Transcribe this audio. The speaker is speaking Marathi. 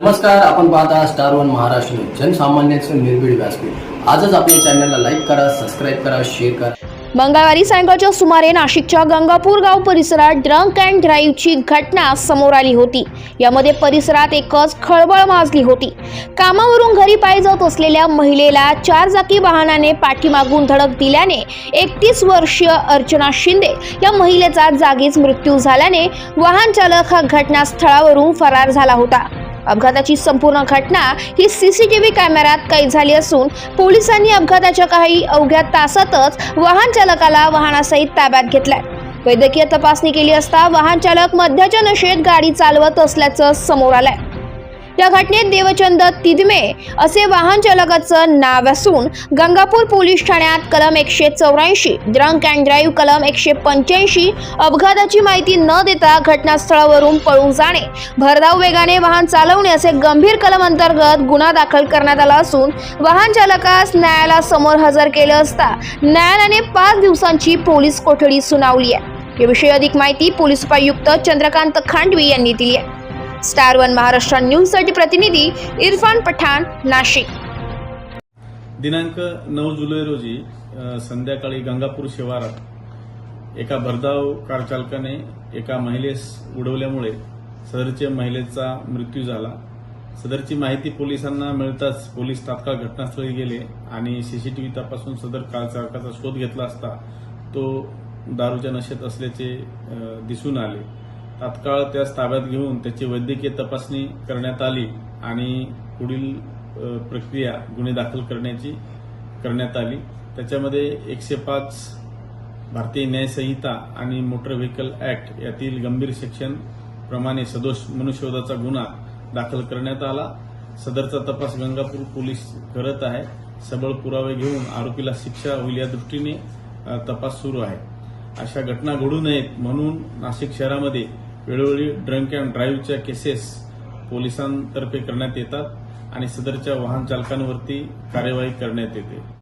नमस्कार आपण पाहता स्टार वन महाराष्ट्र जनसामान्यांचं निर्भीड व्यासपीठ. आजच आपल्या चॅनलला लाईक करा सबस्क्राईब करा शेअर करा. मंगळवारी सायंकाळच्या सुमारे नाशिकच्या गंगापूर गाव परिसरात ड्रंक अँड ड्राईव्हची घटना समोर आली होती. यामध्ये परिसरात एकच खळबळ माजली होती. कामावरून घरी पायी जात असलेल्या महिलेला चार चाकी वाहनाने पाठीमागून धडक दिल्याने एकतीस वर्षीय अर्चना शिंदे या महिलेचा जागीच मृत्यू झाल्याने वाहन चालक हा घटनास्थळावरून फरार झाला होता. अपघाताची संपूर्ण घटना ही सीसीटीव्ही कॅमेऱ्यात कैद झाली असून पोलिसांनी अपघाताच्या काही अवघ्या तासातच वाहन चालकाला वाहनासहित ताब्यात घेतलाय. वैद्यकीय तपासणी केली असता वाहन चालक मध्याच्या नशेत गाडी चालवत असल्याचं समोर आलंय. या घटनेत देवचंद तिदमे असे वाहन चालकाचं नाव असून गंगापूर पोलीस ठाण्यात कलम एकशे चौऱ्याऐंशी ड्रंक अँड ड्राईव्ह कलम एकशे पंच्याऐंशी अपघाताची माहिती न देता घटनास्थळावरून पळून जाणे भरधाव वेगाने वाहन चालवणे असे गंभीर कलम अंतर्गत गुन्हा दाखल करण्यात आला असून वाहन चालकास न्यायालयासमोर हजर केले असता न्यायालयाने पाच दिवसांची पोलीस कोठडी सुनावली आहे. याविषयी अधिक माहिती पोलीस उपायुक्त चंद्रकांत खांडवी यांनी दिली आहे. स्टार वन महाराष्ट्र न्यूजसाठी प्रतिनिधी इरफान पठाण नाशिक. दिनांक नऊ जुलै रोजी संध्याकाळी गंगापूर शिवारात एका भरधाव कार चालकाने एका महिलेस उडवल्यामुळे सदरच्या महिलेचा मृत्यू झाला. सदरची माहिती पोलिसांना मिळताच पोलीस तात्काळ घटनास्थळी गेले आणि सीसीटीव्ही तपासून सदर कार चालकाचा शोध घेतला असता तो दारूच्या नशेत असल्याचे दिसून आले. तात्काळ त्यास ताब्यात घेऊन त्याची वैद्यकीय तपासणी करण्यात आली आणि पुढील प्रक्रिया गुन्हे दाखल करण्याची करण्यात आली. त्याच्यामध्ये एकशे पाच भारतीय न्यायसंहिता आणि मोटर व्हेकल ऍक्ट यातील गंभीर सेक्शन प्रमाणे सदोष मनुष्यवधाचा गुन्हा दाखल करण्यात आला. सदरचा तपास गंगापूर पोलीस करत आहे. सबळ पुरावे घेऊन आरोपीला शिक्षा होईल या दृष्टीने तपास सुरू आहे. अशा घटना घडू नयेत म्हणून नाशिक शहरामध्ये वेळोवेळी ड्रंक अँड ड्राईव्हच्या केसेस पोलिसांतर्फे करण्यात येतात आणि सदरच्या वाहन चालकांवरती कार्यवाही करण्यात येते.